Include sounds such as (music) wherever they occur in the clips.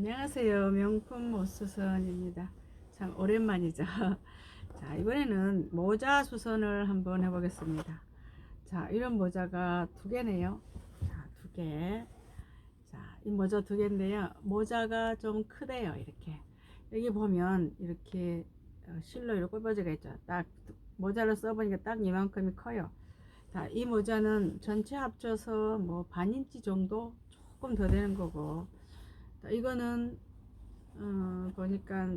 안녕하세요. 명품 모수선입니다. 참 오랜만이죠. (laughs) 자, 이번에는 모자 수선을 한번 해보겠습니다. 자, 이런 모자가 두 개네요. 자, 두 개. 자, 이 모자 두 개인데요. 모자가 좀 크대요. 이렇게. 여기 보면 이렇게 어, 실로 이렇게 꼽아져가 있죠. 딱 모자를 써보니까 딱 이만큼이 커요. 자, 이 모자는 전체 합쳐서 뭐 반 인치 정도 조금 더 되는 거고 자, 이거는 어, 보니까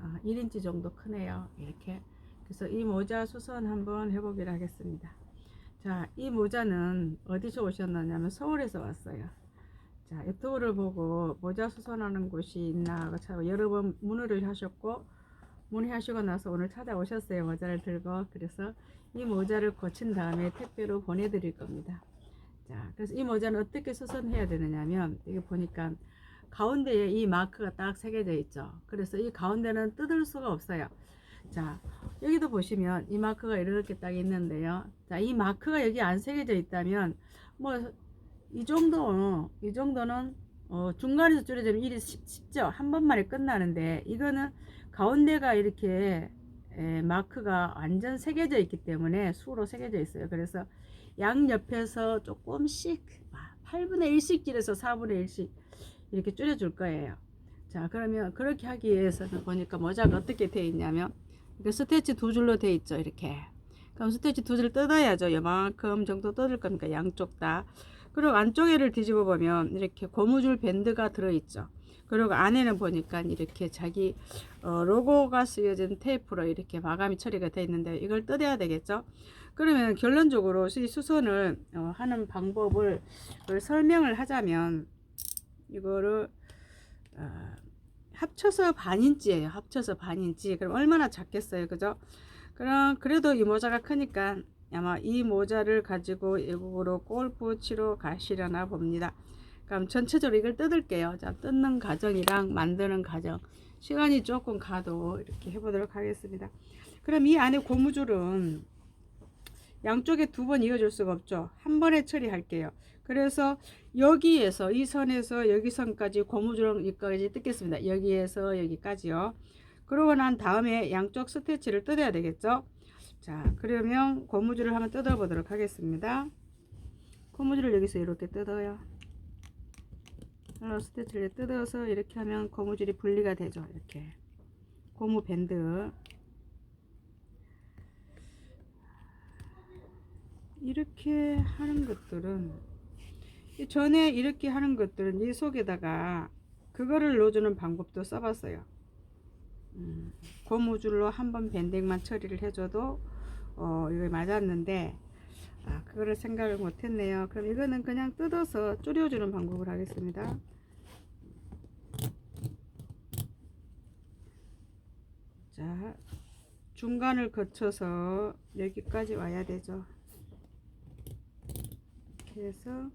아, 1인치 정도 크네요. 이렇게. 그래서 이 모자 수선 한번 해보기로 하겠습니다. 자, 이 모자는 어디서 오셨느냐면 서울에서 왔어요. 자, 유튜브를 보고 모자 수선하는 곳이 있나 참 여러 번 문의를 하셨고 문의하시고 나서 오늘 찾아오셨어요. 모자를 들고. 그래서 이 모자를 고친 다음에 택배로 보내드릴 겁니다. 자, 그래서 이 모자는 어떻게 수선해야 되느냐면, 이게 보니까 가운데에 이 마크가 딱 새겨져 있죠. 그래서 이 가운데는 뜯을 수가 없어요. 자, 여기도 보시면 이 마크가 이렇게 딱 있는데요. 자, 이 마크가 여기 안 새겨져 있다면, 뭐, 이 정도, 이 정도는, 어, 중간에서 줄여주면 일이 쉽, 쉽죠. 한 번만에 끝나는데, 이거는 가운데가 이렇게, 에, 마크가 완전 새겨져 있기 때문에 수로 새겨져 있어요. 그래서 양옆에서 조금씩 8분의 1씩 줄여서 4분의 1씩 이렇게 줄여줄 거예요. 자 그러면 그렇게 하기 위해서는 보니까 모자가 어떻게 되어 있냐면 이렇게 스테치 두 줄로 되어 있죠 이렇게 그럼 스테치 두 줄 뜯어야죠 요만큼 정도 뜯을 거니까 양쪽 다 그리고 안쪽에를 뒤집어 보면 이렇게 고무줄 밴드가 들어있죠 그리고 안에는 보니까 이렇게 자기 어, 로고가 쓰여진 테이프로 이렇게 마감이 처리가 되어 있는데 이걸 뜯어야 되겠죠 그러면 결론적으로 이 수선을 어, 하는 방법을 설명을 하자면 이거를 어, 합쳐서 반인치예요. 합쳐서 반인치. 그럼 얼마나 작겠어요, 그죠? 그럼 그래도 이 모자가 크니까 아마 이 모자를 가지고 외국으로 골프 치러 가시려나 봅니다. 그럼 전체적으로 이걸 뜯을게요. 자, 뜯는 과정이랑 만드는 과정. 시간이 조금 가도 이렇게 해보도록 하겠습니다. 그럼 이 안에 고무줄은 양쪽에 두 번 이어줄 수가 없죠. 한 번에 처리할게요. 그래서 여기에서 이 선에서 여기 선까지 고무줄 여기까지 뜯겠습니다. 여기에서 여기까지요. 그러고 난 다음에 양쪽 스테치를 뜯어야 되겠죠. 자, 그러면 고무줄을 한번 뜯어 보도록 하겠습니다. 고무줄을 여기서 이렇게 뜯어요. 스테치를 뜯어서 이렇게 하면 고무줄이 분리가 되죠. 이렇게 고무 밴드 이렇게 하는 것들은 전에 이렇게 하는 것들은 이 속에다가 그거를 넣어주는 방법도 써봤어요. 음, 고무줄로 한 번 밴딩만 처리를 해줘도 어, 이거 맞았는데 아, 그거를 생각을 못했네요. 그럼 이거는 그냥 뜯어서 줄여주는 방법을 하겠습니다. 자, 중간을 거쳐서 여기까지 와야 되죠. 이렇게 해서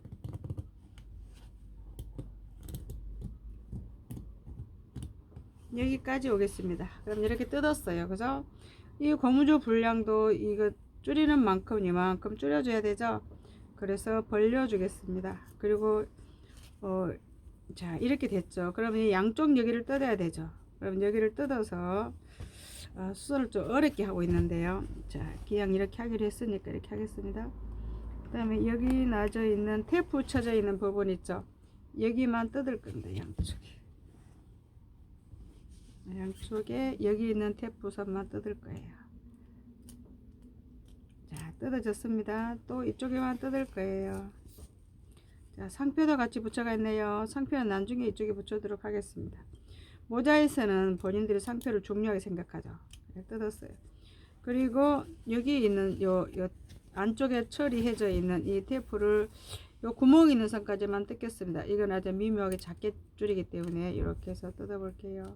여기까지 오겠습니다. 그럼 이렇게 뜯었어요. 그죠? 이 고무줄 분량도 이거 줄이는 만큼 이만큼 줄여줘야 되죠. 그래서 벌려주겠습니다. 그리고 어, 자 이렇게 됐죠. 그러면 양쪽 여기를 뜯어야 되죠. 그럼 여기를 뜯어서 어, 수선을 좀 어렵게 하고 있는데요. 자 그냥 이렇게 하기로 했으니까 이렇게 하겠습니다. 그 다음에 여기 나져 있는 테이프 쳐져 있는 부분 있죠. 여기만 뜯을 겁니다. 양쪽에. 양쪽에 여기 있는 테이프 선만 뜯을 거예요. 자, 뜯어졌습니다. 또 이쪽에만 뜯을 거예요. 자, 상표도 같이 붙여가 있네요. 상표는 나중에 이쪽에 붙여도록 하겠습니다. 모자에서는 본인들이 상표를 중요하게 생각하죠. 네, 뜯었어요. 그리고 여기 있는 요, 요 안쪽에 처리해져 있는 이 테이프를 요 구멍 있는 선까지만 뜯겠습니다. 이건 아주 미묘하게 작게 줄이기 때문에 이렇게 해서 뜯어 볼게요.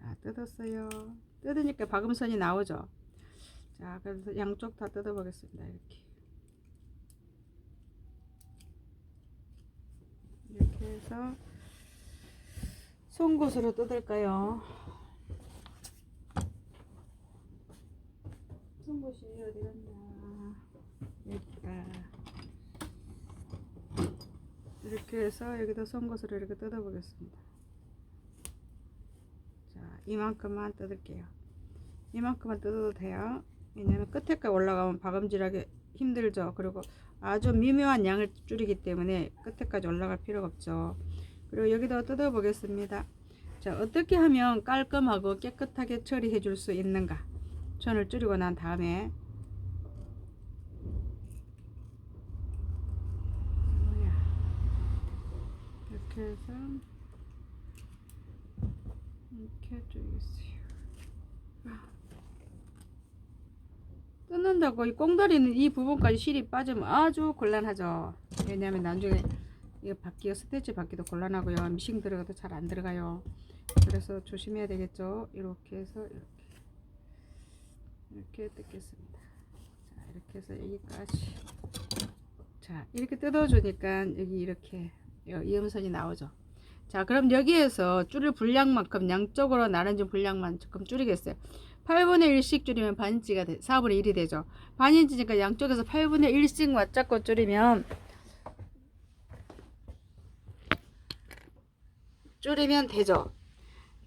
자, 뜯었어요. 뜯으니까 박음선이 나오죠. 자, 그래서 양쪽 다 뜯어 보겠습니다. 이렇게. 이렇게 해서 송곳으로 뜯을까요? 쓴 곳이 어디 갔나? 여기다. 이렇게 해서 여기다 썬 것을 이렇게 뜯어보겠습니다. 자, 이만큼만 뜯을게요. 이만큼만 뜯어도 돼요. 왜냐면 끝에까지 올라가면 박음질하기 힘들죠. 그리고 아주 미묘한 양을 줄이기 때문에 끝에까지 올라갈 필요가 없죠. 그리고 여기다 뜯어 보겠습니다. 자, 어떻게 하면 깔끔하고 깨끗하게 처리해 줄 수 있는가? 천을 줄이고 난 다음에? 이렇게 해서 이렇게 줄이겠어요. 뜯는다고 이 꽁다리는 이 부분까지 실이 빠지면 아주 곤란하죠. 왜냐하면 나중에 이거 받기가 스테치 받기도 곤란하고요. 미싱 들어가도 잘 안 들어가요. 그래서 조심해야 되겠죠. 이렇게 해서 이렇게 이렇게 뜯겠습니다. 자 이렇게 해서 여기까지 자 이렇게 뜯어주니까 여기 이렇게 이 음선이 나오죠. 자 그럼 여기에서 줄일 분량만큼 양쪽으로 나눠진 분량만 조금 줄이겠어요. 8분의 1씩 줄이면 반인치가 돼, 4분의 1이 되죠. 반인치니까 양쪽에서 8분의 1씩 맞잡고 줄이면 줄이면 되죠.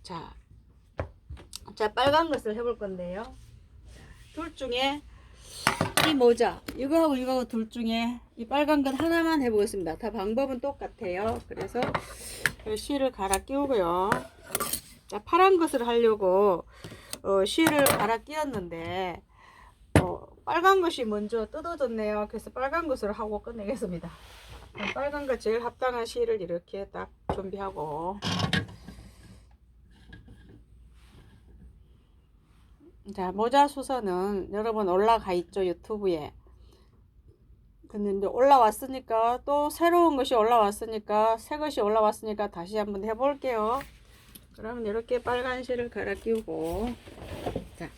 자, 자 빨간 것을 해볼 건데요. 둘 중에 이 모자 이거하고 이거하고 둘 중에 이 빨간 것 하나만 해보겠습니다. 다 방법은 똑같아요. 그래서 이 실을 갈아 끼우고요. 자, 파란 것을 하려고 어, 실을 갈아 끼웠는데 어, 빨간 것이 먼저 뜯어졌네요. 그래서 빨간 것을 하고 끝내겠습니다. 빨간 거 제일 합당한 실을 이렇게 딱 준비하고 자 모자 수선은 여러분 올라가 있죠 유튜브에. 근데 이제 올라왔으니까 또 새로운 것이 올라왔으니까 새 것이 올라왔으니까 다시 한번 해볼게요. 그러면 이렇게 빨간 실을 갈아 끼우고. 자,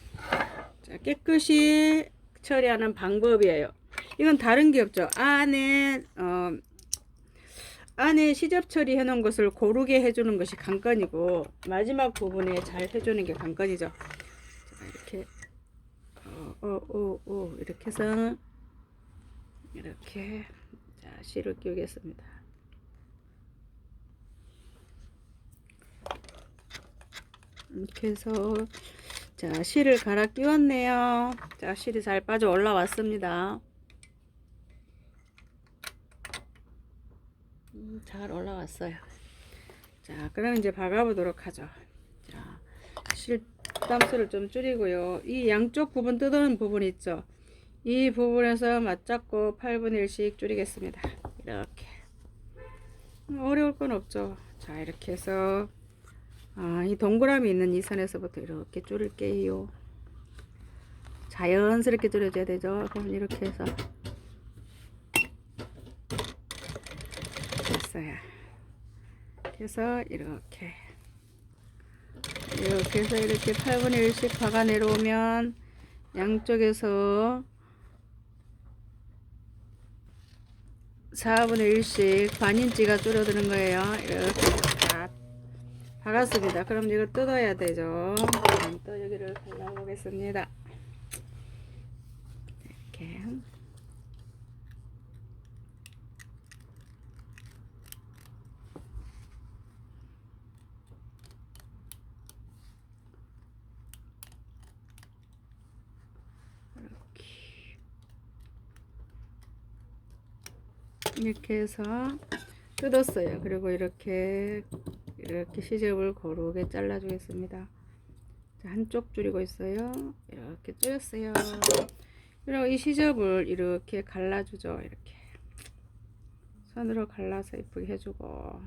자 깨끗이 처리하는 방법이에요. 이건 다른 게 없죠. 안에 어, 안에 시접 처리해 놓은 것을 고르게 해주는 것이 관건이고 마지막 부분에 잘 해주는 게 관건이죠 어, 어, 어, 어, 이렇게 해서 이렇게 자 실을 끼우겠습니다. 이렇게 해서 자 실을 갈아 끼웠네요. 자 실이 잘 빠져 올라왔습니다. 음, 잘 올라왔어요. 자 그럼 이제 박아보도록 하죠. 자 실 담수를 좀 줄이고요. 이 양쪽 부분 뜯어놓은 부분 있죠. 이 부분에서 맞잡고 8분의 1씩 줄이겠습니다. 이렇게. 어려울 건 없죠. 자, 이렇게 해서, 아, 이 동그라미 있는 이 선에서부터 이렇게 줄일게요. 자연스럽게 줄여줘야 되죠. 그럼 이렇게 해서. 됐어요. 그래서 이렇게. 이렇게 해서 이렇게 8분의 1씩 박아 내려오면 양쪽에서 4분의 1씩 반인치가 줄어드는 거예요. 이렇게 다 박았습니다. 그럼 이거 뜯어야 되죠. 또 여기를 발라보겠습니다. 이렇게. 이렇게 해서 뜯었어요. 그리고 이렇게 이렇게 시접을 고르게 잘라 주겠습니다. 자, 한쪽 줄이고 있어요. 이렇게 줄였어요. 그리고 이 시접을 이렇게 갈라주죠. 이렇게 손으로 갈라서 예쁘게 해주고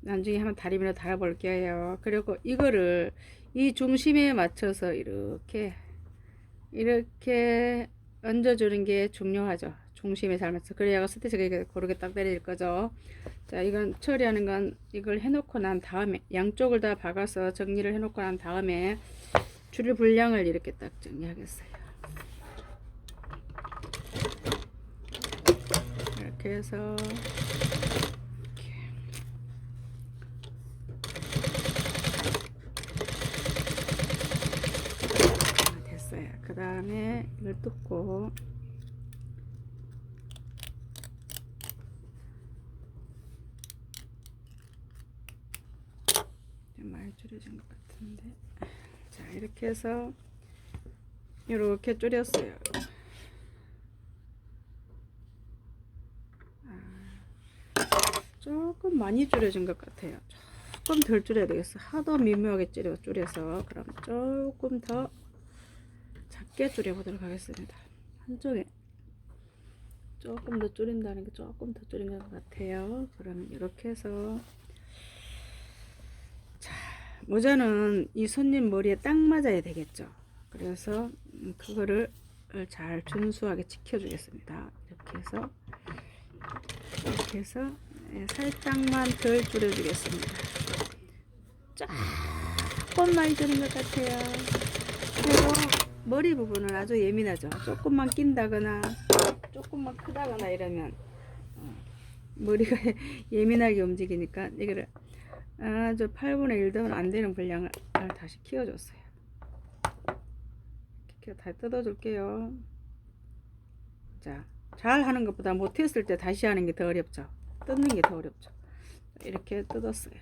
나중에 한번 다리미로 달아볼게요. 그리고 이거를 이 중심에 맞춰서 이렇게 이렇게 얹어주는 게 중요하죠. 중심에 잘 맞춰. 그래야 스티치가 고르게 딱 내릴 거죠. 자, 이건 처리하는 건 이걸 해놓고 난 다음에 양쪽을 다 박아서 정리를 해놓고 난 다음에 줄일 분량을 이렇게 딱 정리하겠어요. 이렇게 해서 이렇게. 아, 됐어요. 그 다음에 이걸 뜯고 줄여진 것 같은데. 자 이렇게 해서 이렇게 줄였어요. 아, 조금 많이 줄여진 것 같아요. 조금 덜 줄여야 되겠어. 하도 미묘하게 줄여, 줄여서 그럼 조금 더 작게 줄여보도록 하겠습니다. 한쪽에 조금 더 줄인다는 게 조금 더 줄인 것 같아요. 그러면 이렇게 해서 자 모자는 이 손님 머리에 딱 맞아야 되겠죠. 그래서 음, 그거를 잘 준수하게 지켜주겠습니다. 이렇게 해서 이렇게 해서 예, 살짝만 덜 줄여주겠습니다. 조금 많이 줄인 것 같아요. 그리고 머리 부분은 아주 예민하죠. 조금만 낀다거나 조금만 크다거나 이러면 어, 머리가 (laughs) 예민하게 움직이니까 이거를 아주 8분의 1도 안 되는 분량을 다시 키워줬어요. 이렇게 다 뜯어줄게요. 자, 잘 하는 것보다 못했을 때 다시 하는 게 더 어렵죠. 뜯는 게 더 어렵죠. 이렇게 뜯었어요.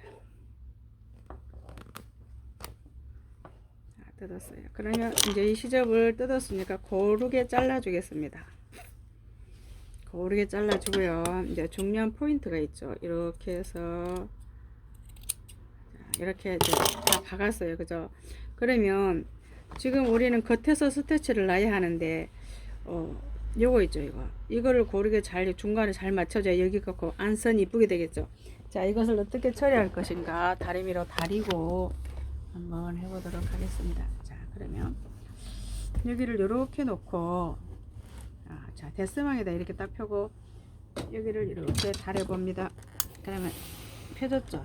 자, 뜯었어요. 그러면 이제 이 시접을 뜯었으니까 고르게 잘라 주겠습니다. 고르게 잘라 주고요. 이제 중요한 포인트가 있죠. 이렇게 해서 자, 이렇게 이제 다 박았어요. 그죠? 그러면 지금 우리는 겉에서 스티치를 놔야 하는데 어 요거 있죠 이거. 이거를 고르게 잘 중간에 잘 맞춰줘야 여기가 그 안선이 이쁘게 되겠죠? 자 이것을 어떻게 처리할 것인가? 다리미로 다리고 한번 해보도록 하겠습니다. 자 그러면 여기를 이렇게 놓고 아, 자 데스망에다 이렇게 딱 펴고 여기를 이렇게 다려 봅니다. 그러면 펴졌죠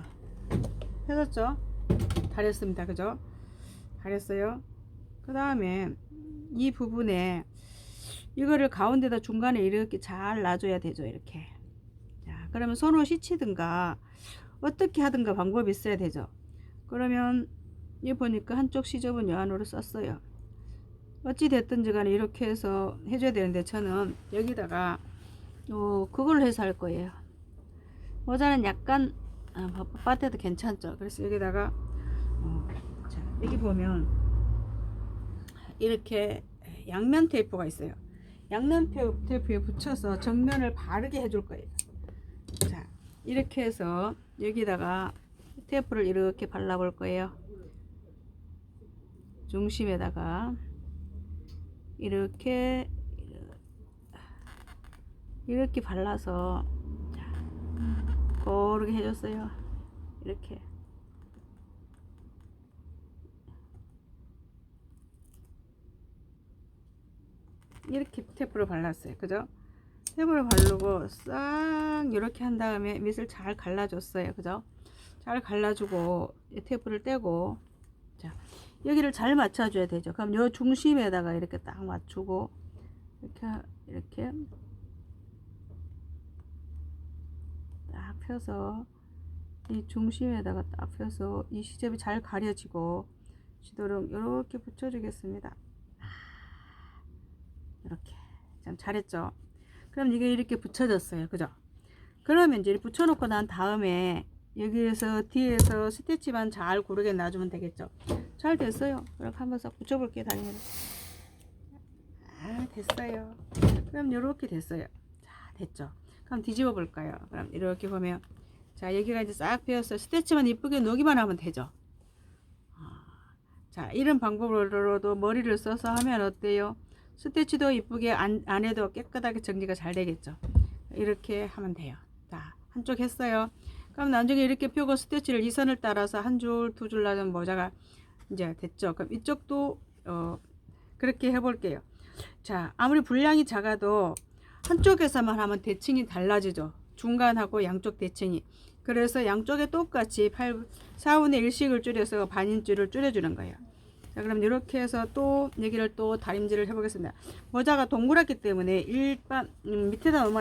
펴졌죠? 다렸습니다. 그죠? 다렸어요. 그 다음에 이 부분에 이거를 가운데다 중간에 이렇게 잘 놔줘야 되죠 이렇게. 자 그러면 손으로 씻히든가 어떻게 하든가 방법이 있어야 되죠. 그러면 이 보니까 한쪽 시접은 요 안으로 썼어요. 어찌 됐든지 간에 이렇게 해서 해줘야 되는데 저는 여기다가 어, 그걸 해서 할 거예요. 모자는 약간 아, 빳빳해도 괜찮죠? 그래서 여기다가 어, 자, 여기 보면 이렇게 양면 테이프가 있어요. 양면 테이프에 붙여서 정면을 바르게 해줄 거예요. 자 이렇게 해서 여기다가 테이프를 이렇게 발라 볼 거예요. 중심에다가 이렇게 이렇게 발라서 자, 고르게 해줬어요. 이렇게. 이렇게 테이프를 발랐어요. 그죠? 테이프를 바르고 싹 이렇게 한 다음에 밑을 잘 갈라줬어요. 그죠? 잘 갈라주고 이 테이프를 떼고. 자 여기를 잘 맞춰줘야 되죠. 그럼 요 중심에다가 이렇게 딱 맞추고 이렇게 이렇게 딱 펴서 이 중심에다가 딱 펴서 이 시접이 잘 가려지고 지도록 이렇게 붙여주겠습니다. 이렇게. 참 잘했죠? 그럼 이게 이렇게 붙여졌어요. 그죠? 그러면 이제 붙여놓고 난 다음에 여기에서 뒤에서 스티치만 잘 고르게 놔주면 되겠죠? 잘 됐어요. 이렇게 한번 싹 붙여볼게요 다리미를 아 됐어요. 그럼 이렇게 됐어요. 자 됐죠 그럼 뒤집어 볼까요? 그럼 이렇게 보면 자 여기가 이제 싹 비었어요. 스티치만 이쁘게 놓기만 하면 되죠. 아, 자 이런 방법으로도 머리를 써서 하면 어때요? 스티치도 이쁘게 안, 안에도 깨끗하게 정리가 잘 되겠죠. 이렇게 하면 돼요. 자 한쪽 했어요. 그럼 나중에 이렇게 펴고 스티치를 이 선을 따라서 한 줄 두 줄 나는 모자가 이제 됐죠. 그럼 이쪽도 어, 그렇게 해 볼게요. 자 아무리 분량이 작아도 한 쪽에서만 하면 대칭이 달라지죠. 중간하고 양쪽 대칭이. 그래서 양쪽에 똑같이 8, 4분의 1씩을 줄여서 반인줄을 줄여주는 거예요. 자 그럼 이렇게 해서 또 여기를 또 다림질을 해 보겠습니다. 모자가 동그랗기 때문에 일반 음, 밑에다 놓으면